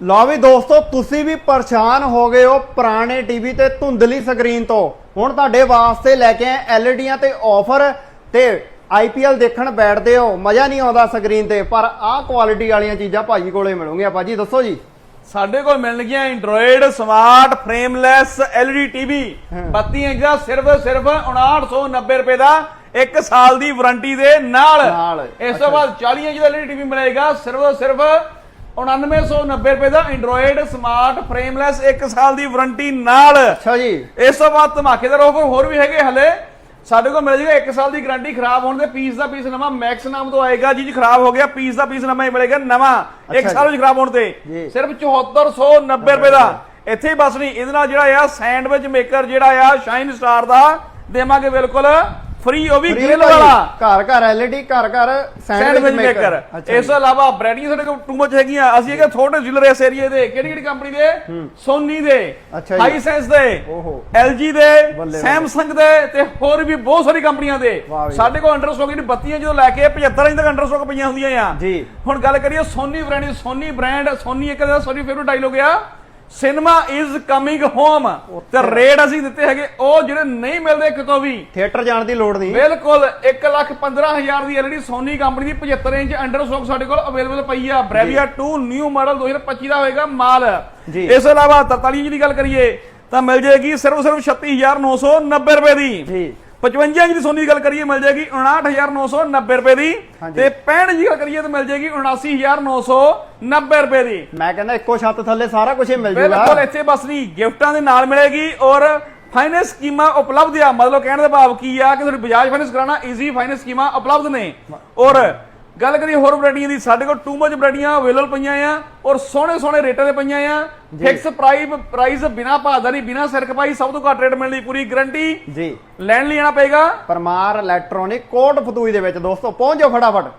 ਲਓ ਵੀ ਦੋਸਤੋ ਤੁਸੀਂ ਵੀ ਪਰੇਸ਼ਾਨ ਹੋ ਗਏ ਹੋ ਪੁਰਾਣੇ ਟੀਵੀ ਤੇ ਧੁੰਦਲੀ ਸਕਰੀਨ ਤੋਂ। ਹੁਣ ਤੁਹਾਡੇ ਵਾਸਤੇ ਲੈ ਕੇ ਆਏ ਐਲਈਡੀਆਂ ਤੇ ਆਫਰ ਤੇ ਆਈਪੀਐਲ ਦੇਖਣ ਬੈਠਦੇ ਹੋ। ਮਜ਼ਾ ਨਹੀਂ ਆਉਂਦਾ ਸਕਰੀਨ ਤੇ ਪਰ ਆਹ ਕੁਆਲਿਟੀ ਵਾਲੀਆਂ ਚੀਜ਼ਾਂ ਭਾਜੀ ਕੋਲੇ ਮਿਲੂਗੀਆਂ ਭਾਜੀ ਦੱਸੋ ਜੀ। ਸਾਡੇ ਕੋਲ ਮਿਲਣਗੀਆਂ android smart frameless LED TV ਹਾਂ। 32 ਇੰਚ ਦਾ ਸਿਰਫ ਸਿਰਫ 5990 ਰੁਪਏ ਦਾ 1 ਸਾਲ ਦੀ ਵਾਰੰਟੀ ਦੇ ਨਾਲ। ਇਸ ਤੋਂ ਬਾਅਦ 40 ਇੰਚ ਦਾ LED ਟੀਵੀ ਮਿਲੇਗਾ ਸਿਰਫ ਸਿਰਫ 9990 ਰੁਪਏ ਦਾ ਐਂਡਰੋਇਡ ਸਮਾਰਟ ਫਰੇਮਲੈਸ 1 ਸਾਲ ਦੀ ਵਾਰੰਟੀ ਨਾਲ। ਅੱਛਾ ਜੀ। ਇਸ ਤੋਂ ਬਾਅਦ ਧਮਾਕੇਦਾਰ ਆਫਰ ਹੋਰ ਵੀ ਹੈਗੇ ਹਲੇ। ਸਾਡੇ ਕੋਲ ਮਿਲ ਜਾਏਗਾ 1 ਸਾਲ ਦੀ ਗਾਰੰਟੀ ਖਰਾਬ ਹੋਣ ਦੇ ਪੀਸ ਦਾ ਪੀਸ ਨਵਾਂ ਮੈਕਸ ਨਾਮ ਤੋਂ ਆਏਗਾ। ਜੀ ਜੀ ਖਰਾਬ ਹੋ ਗਿਆ ਪੀਸ ਦਾ ਪੀਸ ਨਵਾਂ ਹੀ ਮਿਲੇਗਾ ਨਵਾਂ। 1 ਅੱਛਾ ਸਾਲ ਵਿੱਚ ਖਰਾਬ ਹੋਣ ਤੇ। ਸਿਰਫ 7490 ਰੁਪਏ ਦਾ। ਇੱਥੇ ਹੀ ਬਸ ਨਹੀਂ ਇਹਦੇ ਨਾਲ ਜਿਹੜਾ ਆ ਸੈਂਡਵਿਚ ਮੇਕਰ ਜਿਹੜਾ ਆ ਸ਼ਾਈਨ ਸਟਾਰ ਦਾ ਦੇਵਾਂਗੇ ਬਿਲਕੁਲ। ਫ੍ਰੀ ਉਹ ਵੀ ਗ੍ਰਿਲ ਵਾਲਾ ਘਰ ਘਰ ਐਲਈਡੀ ਘਰ ਘਰ ਸੈਂਡਵਿਚ ਮੇਕਰ ਇਸ। ਤੋਂ ਇਲਾਵਾ ਬ੍ਰੈਡੀਆਂ ਸਾਡੇ ਕੋਲ ਟੂ ਮਚ ਹੈਗੀਆਂ ਅਸੀਂ ਹੈਗੇ ਛੋਟੇ ਜ਼ਿਲ੍ਹੇ ਇਸ ਏਰੀਏ ਦੇ ਕਿਹੜੀ ਕਿਹੜੀ ਕੰਪਨੀ ਦੇ ਸੋਨੀ ਦੇ। ਹਾਈਸੈਂਸ ਦੇ। LG ਦੇ। ਸੈਮਸੰਗ ਦੇ ਤੇ ਹੋਰ ਵੀ ਬਹੁਤ ਸਾਰੀ ਕੰਪਨੀਆਂ ਦੇ। ਸਾਡੇ ਕੋਲ ਅੰਡਰ ਸਟਾਕ ਜਿਹੜੀ 32 ਜਦੋਂ ਲੈ ਕੇ 75 ਇੰਚ ਤੱਕ ਅੰਡਰ ਸਟਾਕ ਪਈਆਂ ਹੁੰਦੀਆਂ ਆ ਜੀ। ਹੁਣ ਗੱਲ ਕਰੀਏ Sony brand Sony brand Sony ਇੱਕ ਦਾ ਸੋਨੀ ਫੇਵਰਟ ਡਾਇਲੋਗ ਆ ਸਿਨੇਮਾ ਇਜ਼ ਕਮਿੰਗ ਹੋਮ ਤੇ ਰੇਟ ਅਸੀਂ ਦਿੱਤੇ ਹੈਗੇ ਉਹ ਜਿਹੜੇ ਨਹੀਂ ਮਿਲਦੇ ਕਿਤੋਂ ਵੀ ਥੀਏਟਰ ਜਾਣ ਦੀ ਲੋੜ ਨਹੀਂ। ਬਿਲਕੁਲ 1 ਲੱਖ 15000 ਦੀ ਐਲਈਡੀ ਸੋਨੀ ਕੰਪਨੀ ਦੀ 75 ਇੰਚ ਅੰਡਰ ਸਟਾਕ ਸਾਡੇ ਕੋਲ ਅਵੇਲੇਬਲ ਪਈ ਆ। ਬ੍ਰੈਵੀਆ 2 ਨਿਊ ਮਾਡਲ 2025 ਦਾ ਹੋਏਗਾ ਮਾਲ। ਇਸ ਤੋਂ ਇਲਾਵਾ 43 ਇੰਚ ਦੀ ਗੱਲ ਕਰੀਏ ਤਾਂ ਮਿਲ ਜਾਏਗੀ ਸਿਰਫ ਸਿਰਫ 36990 ਰੁਪਏ ਦੀ। ਜੀ। 55 ਇੰਚ ਦੀ ਸੋਨੀ ਦੀ ਗੱਲ ਕਰੀਏ ਮਿਲ ਜਾਏਗੀ 59990 ਰੁਪਏ ਦੀ। ਤੇ 65 ਇੰਚ ਦੀ ਗੱਲ ਕਰੀਏ ਤਾਂ ਮਿਲ ਜਾਏਗੀ 79990 ਰੁਪਏ ਦੀ। ਮੈਂ ਕਹਿੰਦਾ ਇੱਕੋ ਛੱਤ ਥੱਲੇ ਸਾਰਾ ਕੁਝ ਹੀ ਮਿਲ ਜੂਗਾ। ਬਿਲਕੁਲ ਇੱਥੇ ਬਸ ਨਹੀਂ ਗਿਫਟਾਂ ਦੇ ਨਾਲ ਮਿਲੇਗੀ ਔਰ ਫਾਈਨੈਂਸ ਸਕੀਮਾਂ ਉਪਲਬਧ ਆ। ਮਤਲਬ ਕਹਿਣ ਦਾ ਭਾਵ ਕੀ ਆ ਕਿ ਤੁਹਾਨੂੰ ਬਜਾਜ ਫਾਈਨੈਂਸ ਕਰਾਣਾ ਈਜ਼ੀ ਫਾਈਨੈਂਸ ਸਕੀਮਾਂ ਉਪਲਬਧ ਨੇ। ਔਰ ਗੱਲ ਕਰੀਏ ਹੋਰ ਵੈਰਾਈਟੀਆਂ ਦੀ ਸਾਡੇ ਕੋਲ ਟੂ ਮਚ ਵੈਰਾਈਟੀਆਂ ਅਵੇਲੇਬਲ ਪਈਆਂ ਆ ਔਰ ਸੋਹਣੇ ਸੋਹਣੇ ਰੇਟਾਂ ਤੇ ਪਈਆਂ ਆ। ਫਿਕਸ ਪ੍ਰਾਈਸ ਪ੍ਰਾਈਸ ਬਿਨਾ ਭਾਦਾਰੀ ਬਿਨਾ ਸਿਰ ਖਪਾਈ ਸਭ ਤੋਂ ਘੱਟ ਰੇਟ ਮਿਲਣ ਦੀ ਪੂਰੀ ਗਾਰੰਟੀ ਜੀ। ਲੈਣ ਲਈ ਆਣਾ ਪਏਗਾ। ਪਰਮਾਰ ਇਲੈਕਟ੍ਰੋਨਿਕ ਕੋਟ ਫਤੂਈ ਦੇ ਵਿੱਚ ਦੋਸਤੋ ਪਹੁੰਚ ਫਟਾਫਟ।